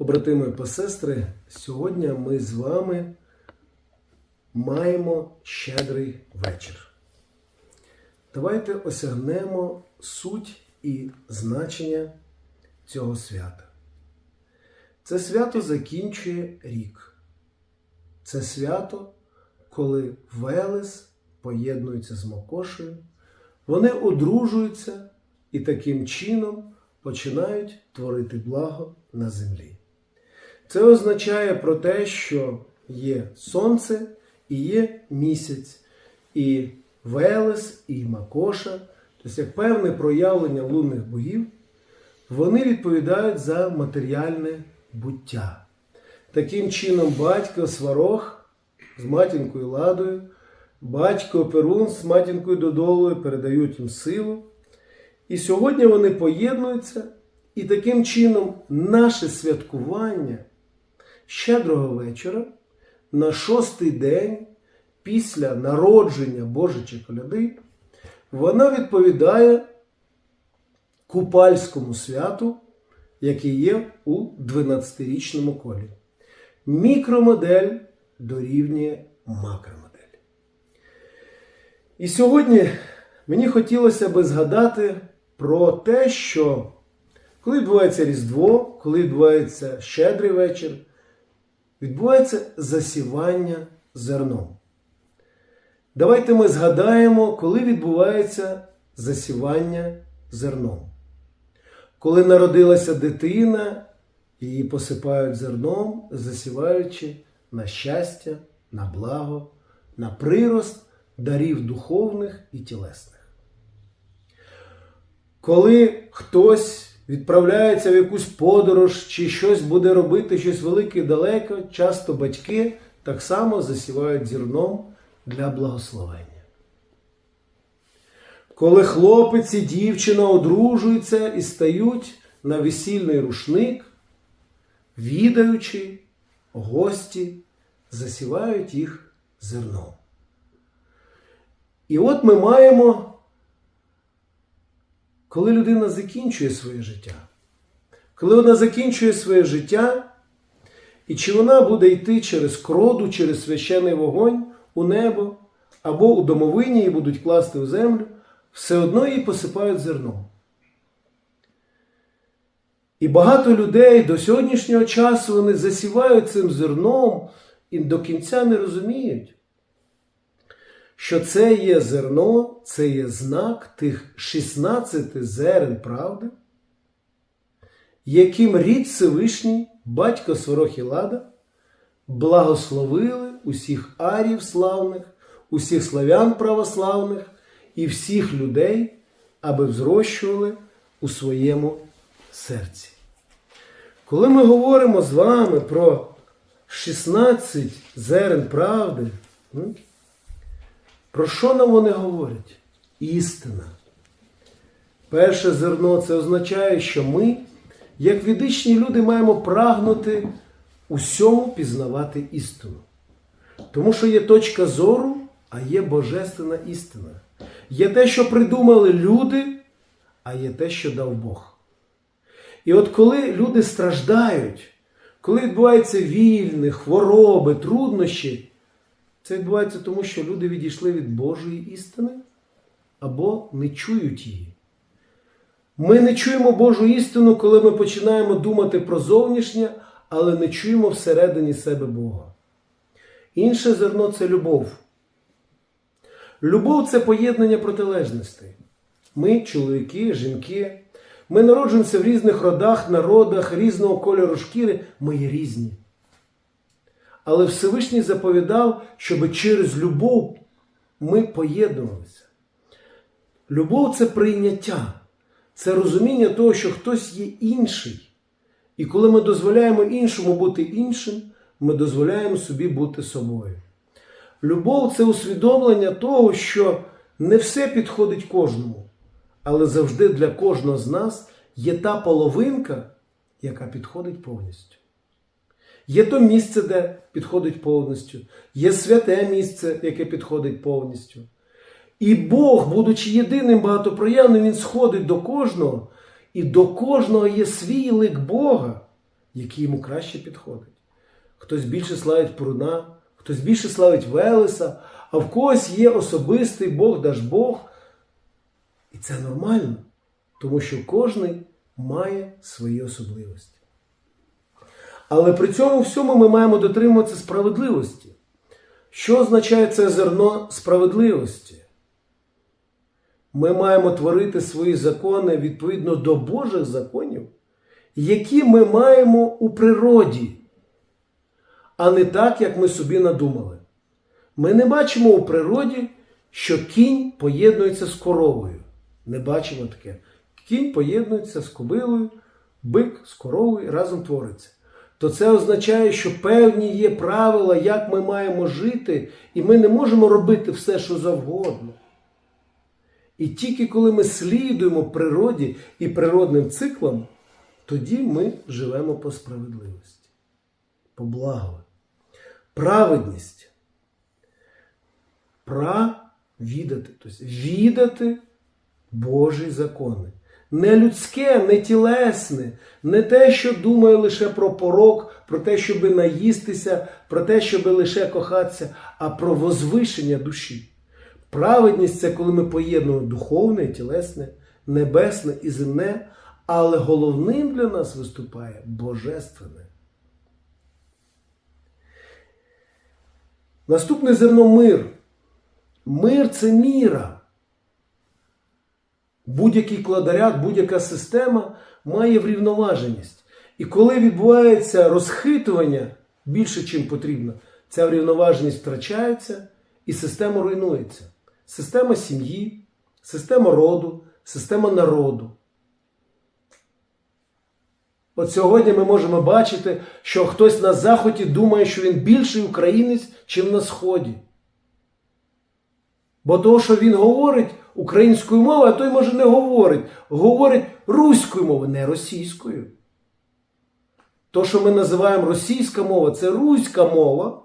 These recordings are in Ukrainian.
Побратими і посестри, сьогодні ми з вами маємо щедрий вечір. Давайте осягнемо суть і значення цього свята. Це свято закінчує рік. Це свято, коли Велес поєднується з Мокошею, вони одружуються і таким чином починають творити благо на землі. Це означає про те, що є сонце і є місяць, і Велес, і Макоша, тобто як певне проявлення лунних богів, вони відповідають за матеріальне буття. Таким чином, батько Сварог з матінкою Ладою, батько Перун з матінкою Додолою передають їм силу. І сьогодні вони поєднуються, і таким чином наше святкування щедрого вечора на шостий день після народження Божичої коляди, вона відповідає купальському святу, який є у 12-річному колі. Мікромодель дорівнює макромодель. І сьогодні мені хотілося би згадати про те, що коли відбувається Різдво, коли відбувається щедрий вечір, відбувається засівання зерном. Давайте ми згадаємо, коли відбувається засівання зерном. Коли народилася дитина, її посипають зерном, засіваючи на щастя, на благо, на прирост дарів духовних і тілесних. Коли хтось відправляється в якусь подорож чи щось буде робити, щось велике і далеко, часто батьки так само засівають зерном для благословення. Коли хлопець і дівчина одружуються і стають на весільний рушник, відаючи, гості засівають їх зерном. І от ми маємо, коли людина закінчує своє життя, коли вона закінчує своє життя, і чи вона буде йти через кроду, через священий вогонь у небо, або у домовині її будуть класти у землю, все одно її посипають зерном. І багато людей до сьогоднішнього часу вони засівають цим зерном і до кінця не розуміють, що це є зерно, це є знак тих 16 зерен правди, яким рід Всевишній, батько Сворохілада, благословили усіх арів славних, усіх славян православних і всіх людей, аби взрощували у своєму серці. Коли ми говоримо з вами про 16 зерен правди, ну, про що нам вони говорять? Істина. Перше зерно це означає, що ми, як відичні люди, маємо прагнути усьому пізнавати істину. Тому що є точка зору, а є божественна істина. Є те, що придумали люди, а є те, що дав Бог. І от коли люди страждають, коли відбуваються вільни, хвороби, труднощі, це відбувається тому, що люди відійшли від Божої істини або не чують її. Ми не чуємо Божу істину, коли ми починаємо думати про зовнішнє, але не чуємо всередині себе Бога. Інше зерно це любов. Любов це поєднання протилежностей. Ми, чоловіки, жінки, ми народжуємося в різних родах, народах, різного кольору шкіри, ми є різні. Але Всевишній заповідав, щоб через любов ми поєднувалися. Любов це прийняття, це розуміння того, що хтось є інший. І коли ми дозволяємо іншому бути іншим, ми дозволяємо собі бути собою. Любов це усвідомлення того, що не все підходить кожному, але завжди для кожного з нас є та половинка, яка підходить повністю. Є то місце, де підходить повністю, є святе місце, яке підходить повністю. І Бог, будучи єдиним багатопроявним, Він сходить до кожного, і до кожного є свій лик Бога, який йому краще підходить. Хтось більше славить Пруна, хтось більше славить Велеса, а в когось є особистий Бог, даж Бог. І це нормально, тому що кожен має свої особливості. Але при цьому всьому ми маємо дотримуватися справедливості. Що означає це зерно справедливості? Ми маємо творити свої закони відповідно до Божих законів, які ми маємо у природі, а не так, як ми собі надумали. Ми не бачимо у природі, що кінь поєднується з коровою. Не бачимо таке. Кінь поєднується з кобилою, бик з коровою разом твориться. То це означає, що певні є правила, як ми маємо жити, і ми не можемо робити все, що завгодно. І тільки коли ми слідуємо природі і природним циклам, тоді ми живемо по справедливості, по благові. Праведність. Правідати, тобто відати Божі закони. Не людське, не тілесне, не те, що думає лише про порок, про те, щоб наїстися, про те, щоб лише кохатися, а про возвишення душі. Праведність це коли ми поєднуємо духовне, тілесне, небесне і земне, але головним для нас виступає божественне. Наступне зерно мир. Мир це міра. Будь-який кладарят, будь-яка система має врівноваженість. І коли відбувається розхитування більше, чим потрібно, ця врівноваженість втрачається і система руйнується. Система сім'ї, система роду, система народу. От сьогодні ми можемо бачити, що хтось на Заході думає, що він більший українець, чим на Сході. Бо того, що він говорить українською мовою, а той може не говорить. Говорить руською мовою, не російською. То, що ми називаємо російська мова, це руська мова.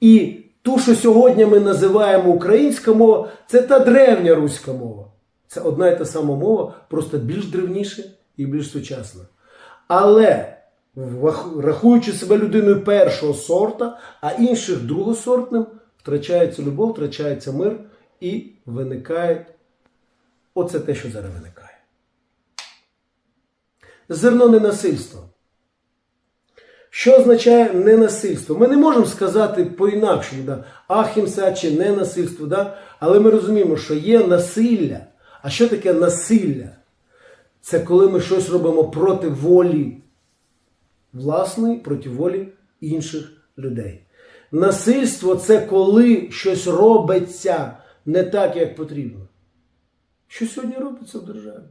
І ту, що сьогодні ми називаємо українська мова, це та древня руська мова. Це одна і та сама мова, просто більш древніша і більш сучасна. Але рахуючи себе людиною першого сорта, а інших другосортним, втрачається любов, втрачається мир і виникає оце те, що зараз виникає. Зерно ненасильства. Що означає ненасильство? Ми не можемо сказати по-інакшому, да? ахімса чи ненасильство, да? але ми розуміємо, що є насилля. А що таке насилля? Це коли ми щось робимо проти волі власної, проти волі інших людей. Насильство це коли щось робиться не так, як потрібно. Що сьогодні робиться в державі?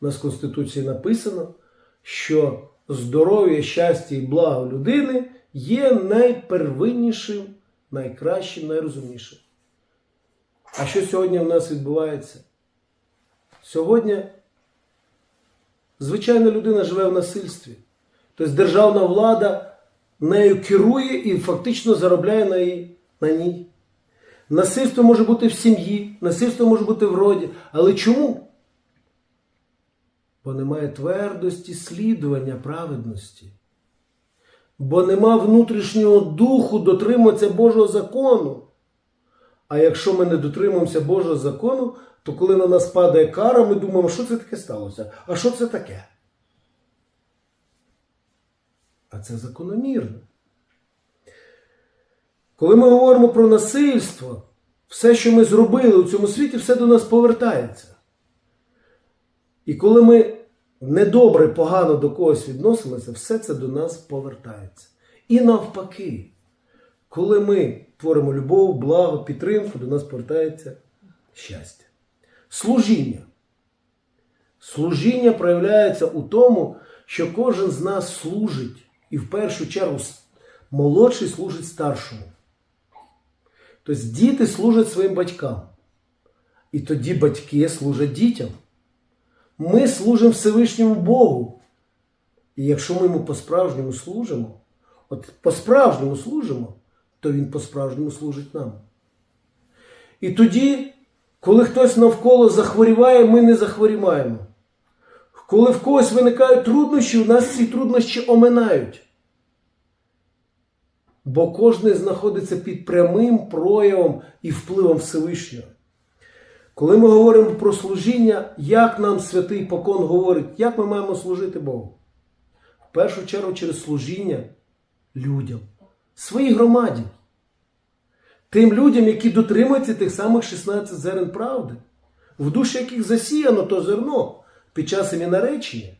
У нас в Конституції написано, що здоров'я, щастя і благо людини є найпервиннішим, найкращим, найрозумнішим. А що сьогодні в нас відбувається? Сьогодні звичайна людина живе в насильстві. Тобто державна влада нею керує і фактично заробляє на, її, на ній. Насильство може бути в сім'ї, насильство може бути в роді. Але чому? Бо немає твердості слідування праведності. Бо нема внутрішнього духу дотримуватися Божого закону. А якщо ми не дотримуємося Божого закону, то коли на нас падає кара, ми думаємо, що це таке сталося? А що це таке? А це закономірно. Коли ми говоримо про насильство, все, що ми зробили у цьому світі, все до нас повертається. І коли ми недобре, погано до когось відносимося, все це до нас повертається. І навпаки, коли ми творимо любов, благо, підтримку, до нас повертається щастя. Служіння. Служіння проявляється у тому, що кожен з нас служить, і в першу чергу молодший служить старшому. Тобто діти служать своїм батькам. І тоді батьки служать дітям. Ми служимо Всевишньому Богу. І якщо ми йому по-справжньому служимо, от по-справжньому служимо, то він по-справжньому служить нам. І тоді, коли хтось навколо захворіває, ми не захворіваємо. Коли в когось виникають труднощі, у нас ці труднощі оминають. Бо кожен знаходиться під прямим проявом і впливом Всевишнього. Коли ми говоримо про служіння, як нам святий покон говорить, як ми маємо служити Богу? В першу чергу через служіння людям, своїй громаді, тим людям, які дотримуються тих самих 16 зерен правди, в душі яких засіяно то зерно під час наречення.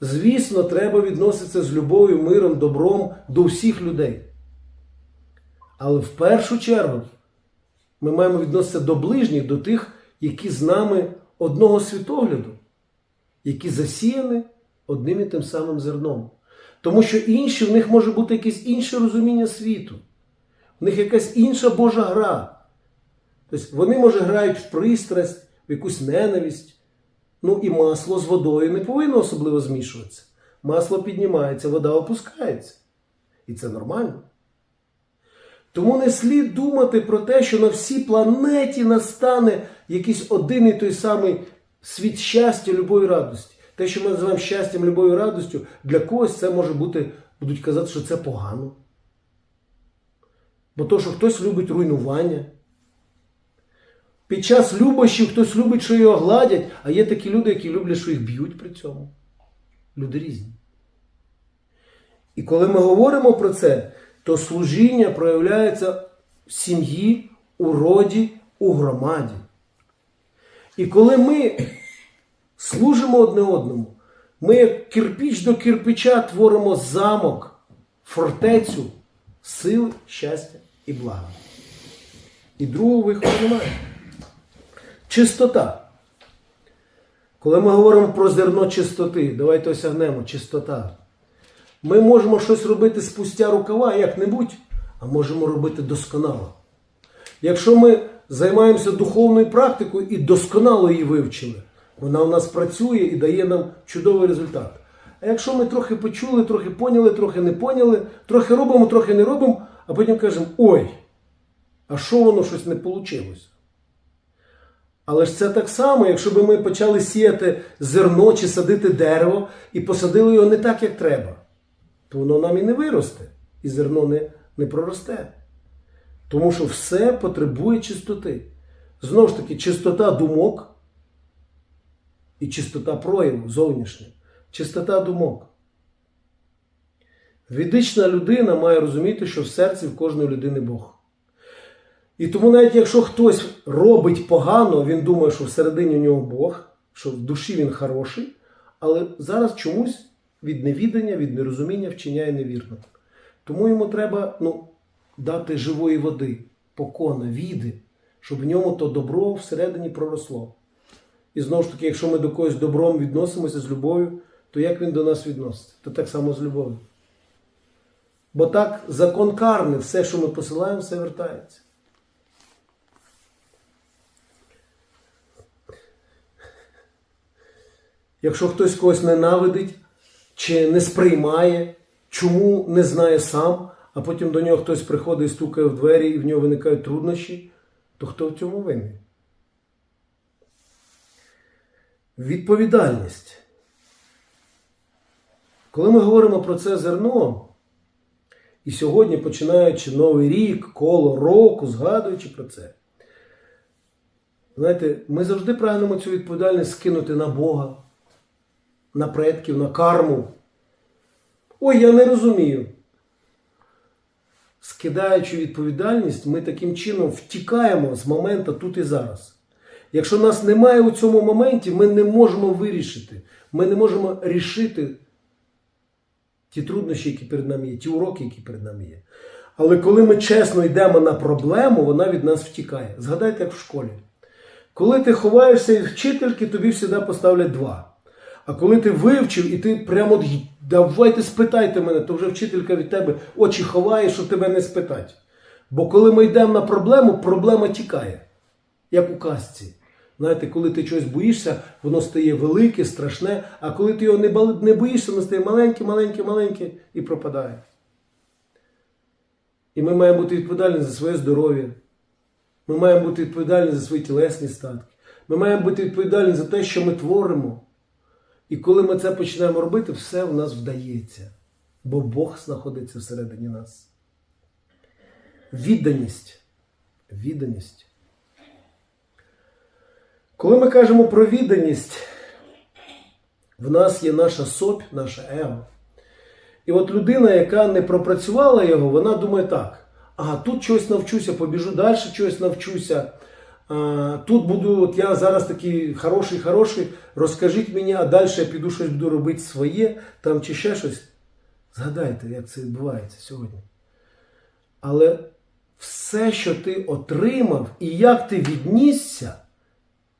Звісно, треба відноситися з любов'ю, миром, добром до всіх людей. Але в першу чергу ми маємо відноситися до ближніх, до тих, які з нами одного світогляду, які засіяні одним і тим самим зерном. Тому що інші, в них може бути якесь інше розуміння світу, в них якась інша Божа гра. Тобто вони, може, грають в пристрасть, в якусь ненависть. Ну і масло з водою не повинно особливо змішуватися. Масло піднімається, вода опускається. І це нормально. Тому не слід думати про те, що на всій планеті настане якийсь один і той самий світ щастя, любові, радості. Те, що ми називаємо щастям, любов'ю, радостю, для когось це може бути, будуть казати, що це погано. Бо то, що хтось любить руйнування. Під час любощів хтось любить, що його гладять, а є такі люди, які люблять, що їх б'ють при цьому. Люди різні. І коли ми говоримо про це, то служіння проявляється в сім'ї, у роді, у громаді. І коли ми служимо одне одному, ми як кирпіч до кирпича творимо замок, фортецю сили, щастя і блага. І другого виходу немає. Чистота. Коли ми говоримо про зерно чистоти, давайте осягнемо чистота. Ми можемо щось робити спустя рукава як-небудь, а можемо робити досконало. Якщо ми займаємося духовною практикою і досконало її вивчили, вона у нас працює і дає нам чудовий результат. А якщо ми трохи почули, трохи поняли, трохи не поняли, трохи робимо, трохи не робимо, а потім кажемо, ой, а що воно щось не вийшло? Але ж це так само, якщо б ми почали сіяти зерно чи садити дерево і посадили його не так, як треба, то воно нам і не виросте, і зерно не, не проросте. Тому що все потребує чистоти. Знову ж таки, чистота думок і чистота прояву зовнішня. Чистота думок. Відична людина має розуміти, що в серці в кожної людини Бог. І тому навіть якщо хтось робить погано, він думає, що всередині у нього Бог, що в душі він хороший, але зараз чомусь від невідання, від нерозуміння вчиняє невірно. Тому йому треба ну, дати живої води, покона, віди, щоб в ньому то добро всередині проросло. І знову ж таки, якщо ми до когось добром відносимося з любов'ю, то як він до нас відноситься? То так само з любов'ю. Бо так закон карний, все, що ми посилаємо, все вертається. Якщо хтось когось ненавидить чи не сприймає, чому не знає сам, а потім до нього хтось приходить і стукає в двері, і в нього виникають труднощі, то хто в цьому винний? Відповідальність. Коли ми говоримо про це зерно, і сьогодні, починаючи новий рік, коло року, згадуючи про це, знаєте, ми завжди прагнемо цю відповідальність скинути на Бога на предків, на карму. Ой, я не розумію. Скидаючи відповідальність, ми таким чином втікаємо з моменту тут і зараз. Якщо нас немає у цьому моменті, ми не можемо вирішити, ми не можемо рішити ті труднощі, які перед нами є, ті уроки, які перед нами є. Але коли ми чесно йдемо на проблему, вона від нас втікає. Згадайте, як в школі. Коли ти ховаєшся від вчительки, тобі завжди поставлять два. А коли ти вивчив і ти прямо давайте спитайте мене, то вже вчителька від тебе очі ховає, щоб тебе не спитати. Бо коли ми йдемо на проблему, проблема тікає, як у казці. Знаєте, коли ти чогось боїшся, воно стає велике, страшне, а коли ти його не боїшся, воно стає маленьке, маленьке, маленьке і пропадає. І ми маємо бути відповідальні за своє здоров'я. Ми маємо бути відповідальні за свої тілесні статки. Ми маємо бути відповідальні за те, що ми творимо. І коли ми це починаємо робити, все в нас вдається, бо Бог знаходиться всередині нас. Відданість. Відданість. Коли ми кажемо про відданість, в нас є наша сопь, наше его. І от людина, яка не пропрацювала його, вона думає так: ага, тут щось навчуся, побіжу далі, щось навчуся. А, Тут буду, от я зараз такий хороший, хороший, розкажіть мені, а далі я піду щось буду робити своє, там чи ще щось. Згадайте, як це відбувається сьогодні. Але все, що ти отримав і як ти віднісся,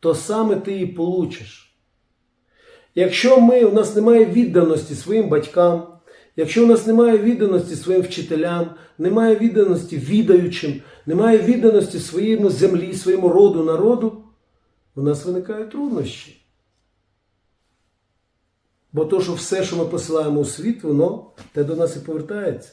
то саме ти і получиш. Якщо ми, у нас немає відданості своїм батькам, якщо у нас немає відданості своїм вчителям, немає відданості відаючим, немає відданості своєму землі, своєму роду, народу, у нас виникають труднощі. Бо то, що все, що ми посилаємо у світ, воно те до нас і повертається.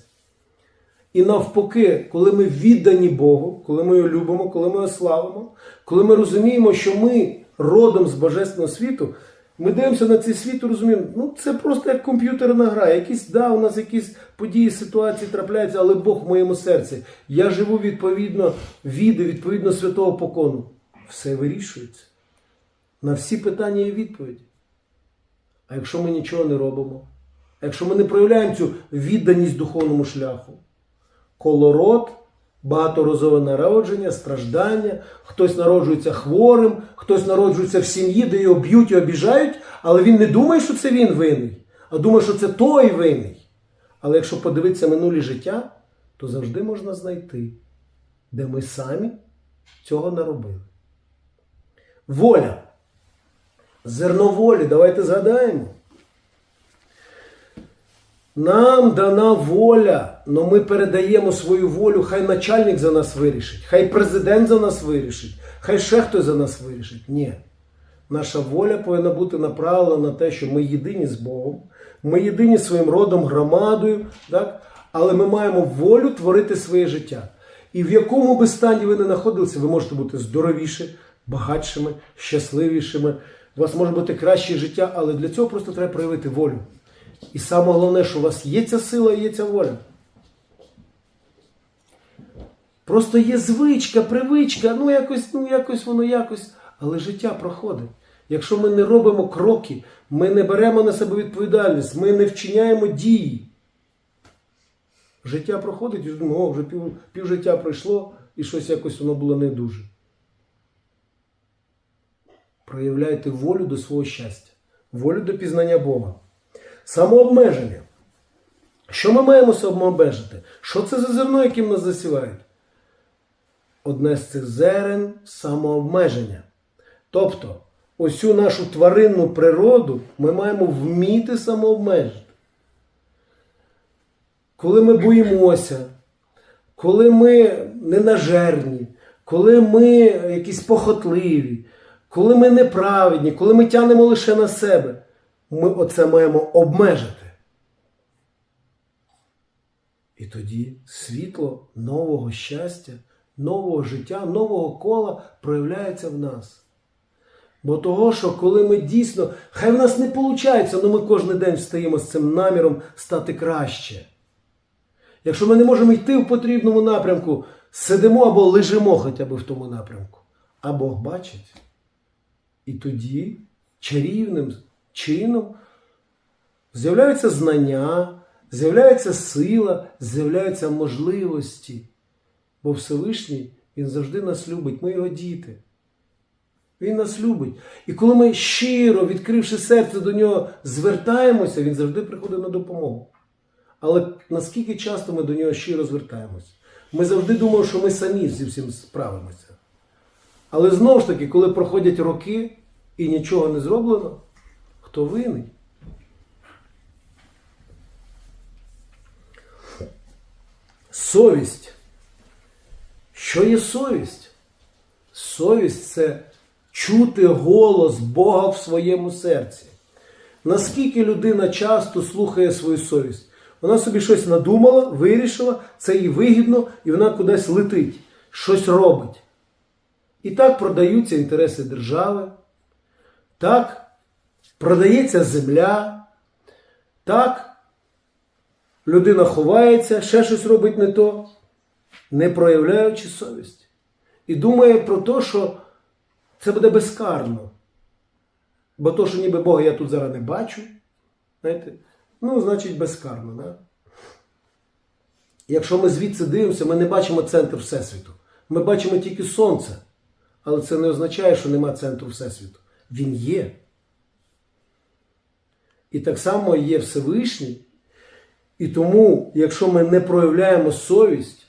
І навпаки, коли ми віддані Богу, коли ми його любимо, коли ми його славимо, коли ми розуміємо, що ми родом з Божественного світу, ми дивимося на цей світ і розуміємо, ну це просто як комп'ютерна гра. Якісь, да, у нас якісь події, ситуації трапляються, але Бог в моєму серці. Я живу відповідно віди, відповідно святого покону. Все вирішується. На всі питання є відповідь. А якщо ми нічого не робимо, якщо ми не проявляємо цю відданість духовному шляху, колорот, багаторазове народження, страждання, хтось народжується хворим, хтось народжується в сім'ї, де його б'ють і обіжають, але він не думає, що це він винний, а думає, що це той винний. Але якщо подивитися минулі життя, то завжди можна знайти, де ми самі цього наробили. Воля. Зерно волі, давайте згадаємо. Нам дана воля, але ми передаємо свою волю, хай начальник за нас вирішить, хай президент за нас вирішить, хай ще хтось за нас вирішить. Ні. Наша воля повинна бути направлена на те, що ми єдині з Богом, ми єдині своїм родом, громадою, так? але ми маємо волю творити своє життя. І в якому би стані ви не знаходилися, ви можете бути здоровіші, багатшими, щасливішими. У вас може бути краще життя, але для цього просто треба проявити волю. І саме головне, що у вас є ця сила і є ця воля. Просто є звичка, привичка, ну якось, ну якось воно якось. Але життя проходить. Якщо ми не робимо кроки, ми не беремо на себе відповідальність, ми не вчиняємо дії. Життя проходить і думаємо, о, вже пів, пів життя пройшло і щось якось воно було не дуже. Проявляйте волю до свого щастя, волю до пізнання Бога. Самообмеження. Що ми маємо самообмежити? Що це за зерно, яким нас засівають? Одне з цих зерен самообмеження. Тобто, цю нашу тваринну природу ми маємо вміти самообмежити. Коли ми боїмося, коли ми ненажерні, коли ми якісь похотливі, коли ми неправедні, коли ми тянемо лише на себе, ми оце маємо обмежити. І тоді світло нового щастя, нового життя, нового кола проявляється в нас. Бо того, що коли ми дійсно, хай в нас не виходить, але ми кожен день встаємо з цим наміром стати краще. Якщо ми не можемо йти в потрібному напрямку, сидимо або лежимо хоча б в тому напрямку. А Бог бачить. І тоді чарівним чином з'являються знання, з'являється сила, з'являються можливості. Бо Всевишній Він завжди нас любить, ми його діти. Він нас любить. І коли ми щиро, відкривши серце до нього, звертаємося, він завжди приходить на допомогу. Але наскільки часто ми до нього щиро звертаємося? Ми завжди думаємо, що ми самі зі всім справимося. Але знову ж таки, коли проходять роки і нічого не зроблено, хто винний? Совість. Що є совість? Совість це чути голос Бога в своєму серці. Наскільки людина часто слухає свою совість? Вона собі щось надумала, вирішила, це їй вигідно, і вона кудись летить, щось робить. І так продаються інтереси держави, так продається земля, так, людина ховається, ще щось робить не то, не проявляючи совість. І думає про те, що це буде безкарно. Бо то, що ніби Бога я тут зараз не бачу, знаєте, ну, значить, безкарно. Да? Якщо ми звідси дивимося, ми не бачимо центр Всесвіту. Ми бачимо тільки Сонце. Але це не означає, що нема центру Всесвіту. Він є. І так само є Всевишній. І тому, якщо ми не проявляємо совість,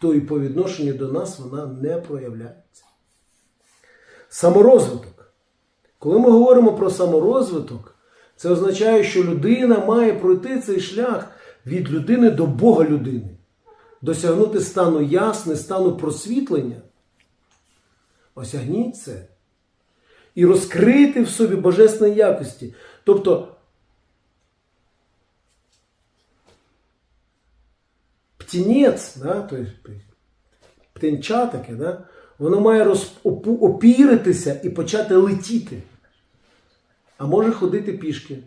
то і по відношенню до нас вона не проявляється. Саморозвиток. Коли ми говоримо про саморозвиток, це означає, що людина має пройти цей шлях від людини до Бога людини, досягнути стану ясне, стану просвітлення. Осягніть це. І розкрити в собі божественні якості. Тобто птінець, да, тобто, птенча да, воно має роз, опіритися і почати летіти. А може ходити пішки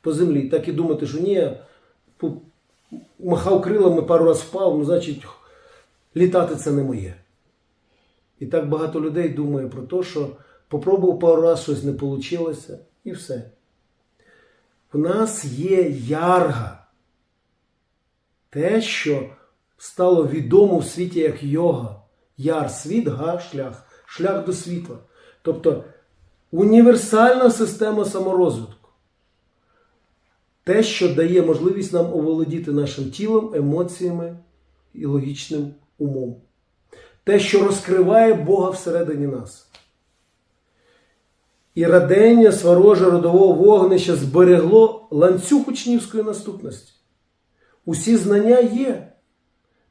по землі. Так і думати, що ні, махав крилами, пару раз впав, ну, значить, літати це не моє. І так багато людей думає про те, що попробував пару раз щось не вийшло, і все. В нас є ярга. Те, що стало відомо в світі як йога. Яр світ, га шлях, шлях до світла. Тобто універсальна система саморозвитку. Те, що дає можливість нам оволодіти нашим тілом, емоціями і логічним умом. Те, що розкриває Бога всередині нас. І радення сварожа родового вогнища зберегло ланцюг учнівської наступності. Усі знання є.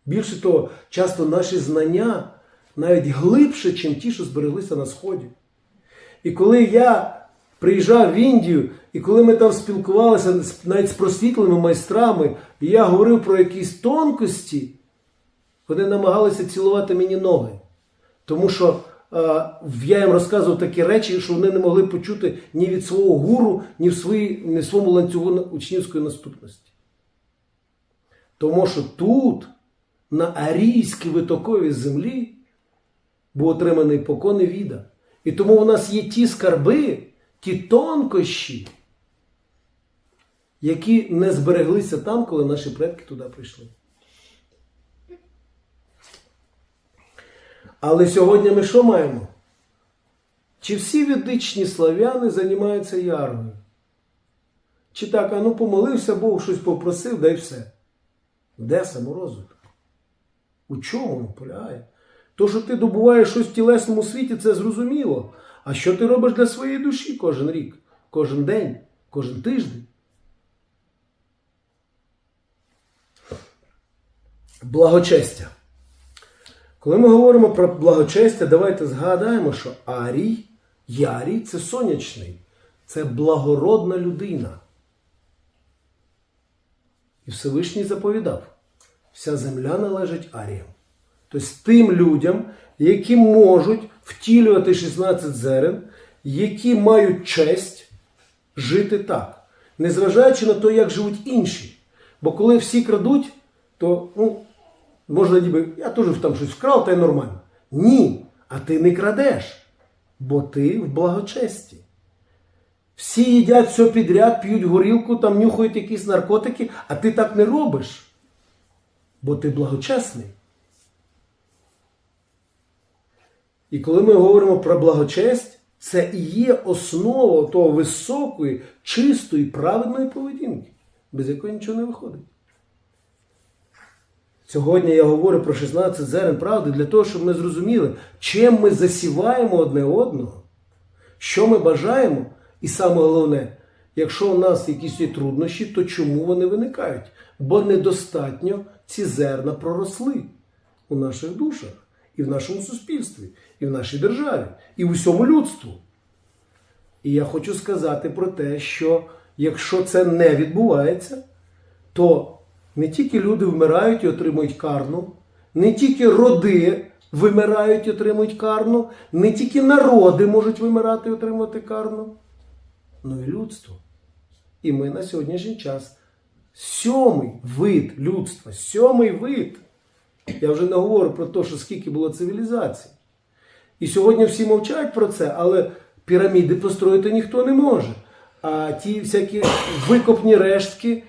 Більше того, часто наші знання навіть глибше, ніж ті, що збереглися на Сході. І коли я приїжджав в Індію, і коли ми там спілкувалися навіть з просвітленими майстрами, і я говорив про якісь тонкості, вони намагалися цілувати мені ноги. Тому що я їм розказував такі речі, що вони не могли почути ні від свого гуру, ні в, своїй, ні в своєму ланцюгу учнівської наступності. Тому що тут, на арійській витоковій землі, був отриманий покон і віда. І тому у нас є ті скарби, ті тонкощі, які не збереглися там, коли наші предки туди прийшли. Але сьогодні ми що маємо? Чи всі ведичні славяни займаються ярмою? Чи так, а ну помолився Бог, щось попросив, да й все. Де саморозвиток? У чому він полягає? То, що ти добуваєш щось в тілесному світі, це зрозуміло. А що ти робиш для своєї душі кожен рік, кожен день, кожен тиждень? Благочестя. Коли ми говоримо про благочестя, давайте згадаємо, що Арій, Ярій це сонячний, це благородна людина. І Всевишній заповідав: вся земля належить Аріям. Тобто тим людям, які можуть втілювати 16 зерен, які мають честь жити так, незважаючи на те, як живуть інші. Бо коли всі крадуть, то ну, можна ніби, я теж там щось вкрав, та й нормально. Ні, а ти не крадеш, бо ти в благочесті. Всі їдять все підряд, п'ють горілку, там нюхають якісь наркотики, а ти так не робиш, бо ти благочесний. І коли ми говоримо про благочесть, це і є основа того високої, чистої, праведної поведінки, без якої нічого не виходить. Сьогодні я говорю про 16 зерен правди для того, щоб ми зрозуміли, чим ми засіваємо одне одного, що ми бажаємо, і саме головне, якщо у нас якісь є труднощі, то чому вони виникають? Бо недостатньо ці зерна проросли у наших душах, і в нашому суспільстві, і в нашій державі, і в усьому людству. І я хочу сказати про те, що якщо це не відбувається, то не тільки люди вмирають і отримують карну, не тільки роди вимирають і отримують карну, не тільки народи можуть вимирати і отримувати карну, но й людство. І ми на сьогоднішній час сьомий вид людства, сьомий вид. Я вже не говорю про те, що скільки було цивілізацій. І сьогодні всі мовчать про це, але піраміди построїти ніхто не може. А ті всякі викопні рештки,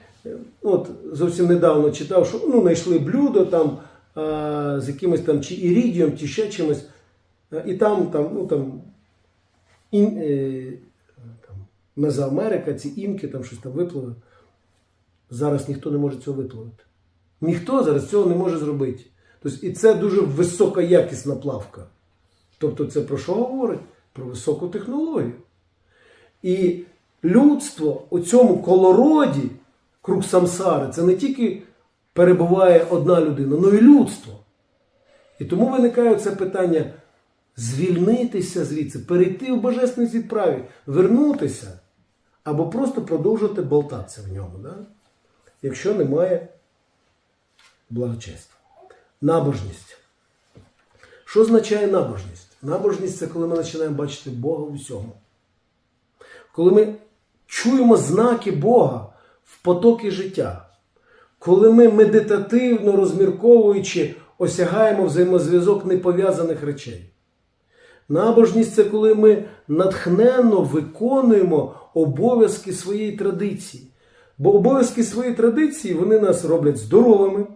от зовсім недавно читав, що ну, знайшли блюдо там а, з якимось там чи ірідієм, чи ще чимось. І там, там, ну там, ін, е, там Мезоамерика, ці інки там щось там випливе. Зараз ніхто не може цього виплавити. Ніхто зараз цього не може зробити. Тобто, і це дуже висока якісна плавка. Тобто, це про що говорить? Про високу технологію. І людство у цьому колороді, круг самсари, це не тільки перебуває одна людина, але й людство. І тому виникає це питання звільнитися звідси, перейти в божественний світ вернутися або просто продовжувати болтатися в ньому, да? якщо немає благочестя. Набожність. Що означає набожність? Набожність це коли ми починаємо бачити Бога в усьому. Коли ми чуємо знаки Бога в потоки життя, коли ми медитативно розмірковуючи, осягаємо взаємозв'язок непов'язаних речей. Набожність це коли ми натхненно виконуємо обов'язки своєї традиції. Бо обов'язки своєї традиції вони нас роблять здоровими,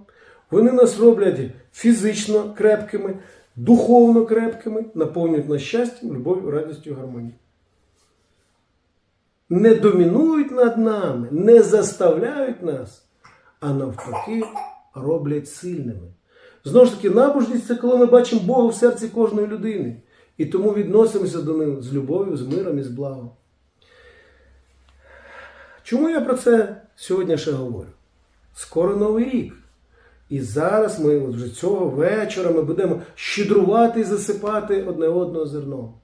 вони нас роблять фізично крепкими, духовно крепкими, наповнюють нас щастям, любов'ю, радістю, гармонією. Не домінують над нами, не заставляють нас, а навпаки роблять сильними. Знову ж таки, набожність це коли ми бачимо Бога в серці кожної людини. І тому відносимося до них з любов'ю, з миром і з благом. Чому я про це сьогодні ще говорю? Скоро Новий рік. І зараз ми от вже цього вечора ми будемо щедрувати і засипати одне одного зерном.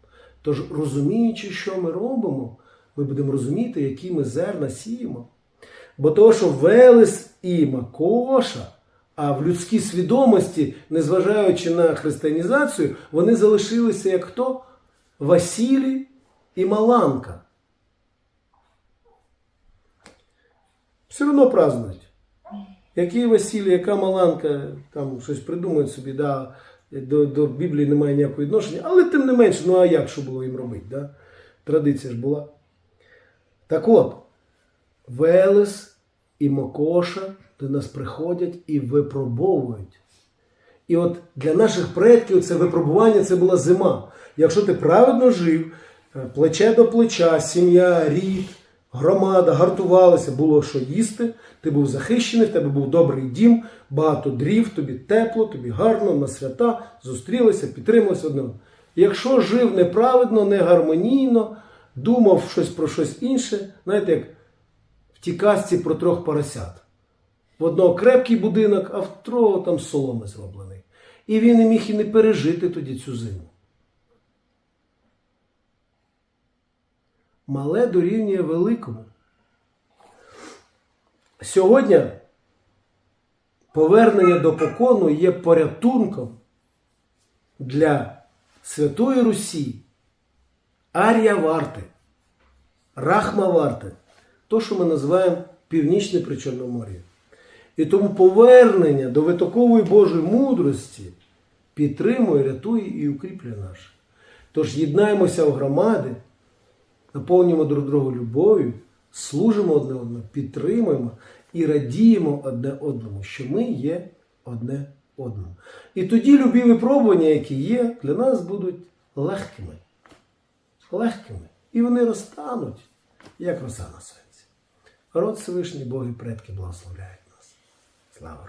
Тож, розуміючи, що ми робимо, ми будемо розуміти, які ми зерна сіємо. Бо того, що Велес і Макоша, а в людській свідомості, незважаючи на християнізацію, вони залишилися як хто? Василій і Маланка. Все одно празднують. Який Василій, яка Маланка, там щось придумують собі, да, до, до Біблії немає ніякого відношення, але тим не менше, ну а як що було їм робити? Да? Традиція ж була. Так от, Велес і Мокоша до нас приходять і випробовують. І от для наших предків це випробування це була зима. Якщо ти правильно жив, е, плече до плеча, сім'я, рід, громада гартувалися, було що їсти, ти був захищений, в тебе був добрий дім, багато дрів, тобі тепло, тобі гарно, на свята, зустрілися, підтрималися одного. Якщо жив неправедно, негармонійно, думав щось про щось інше, знаєте, як в тій казці про трьох поросят. В одного крепкий будинок, а в другого там соломи зроблений. І він не міг і не пережити тоді цю зиму. Мале дорівнює великому. Сьогодні повернення до покону є порятунком для Святої Русі, Арія Варти, Рахма Варти, то, що ми називаємо Північне Причорномор'я. І тому повернення до витокової Божої мудрості підтримує, рятує і укріплює наше. Тож єднаємося в громади, наповнюємо друг друга любов'ю, служимо одне одному, підтримуємо і радіємо одне одному, що ми є одне одному. І тоді любі випробування, які є, для нас будуть легкими. Легкими. І вони розтануть, як роса на сонці. Род Всевишній Бог і предки благословляють нас. Слава!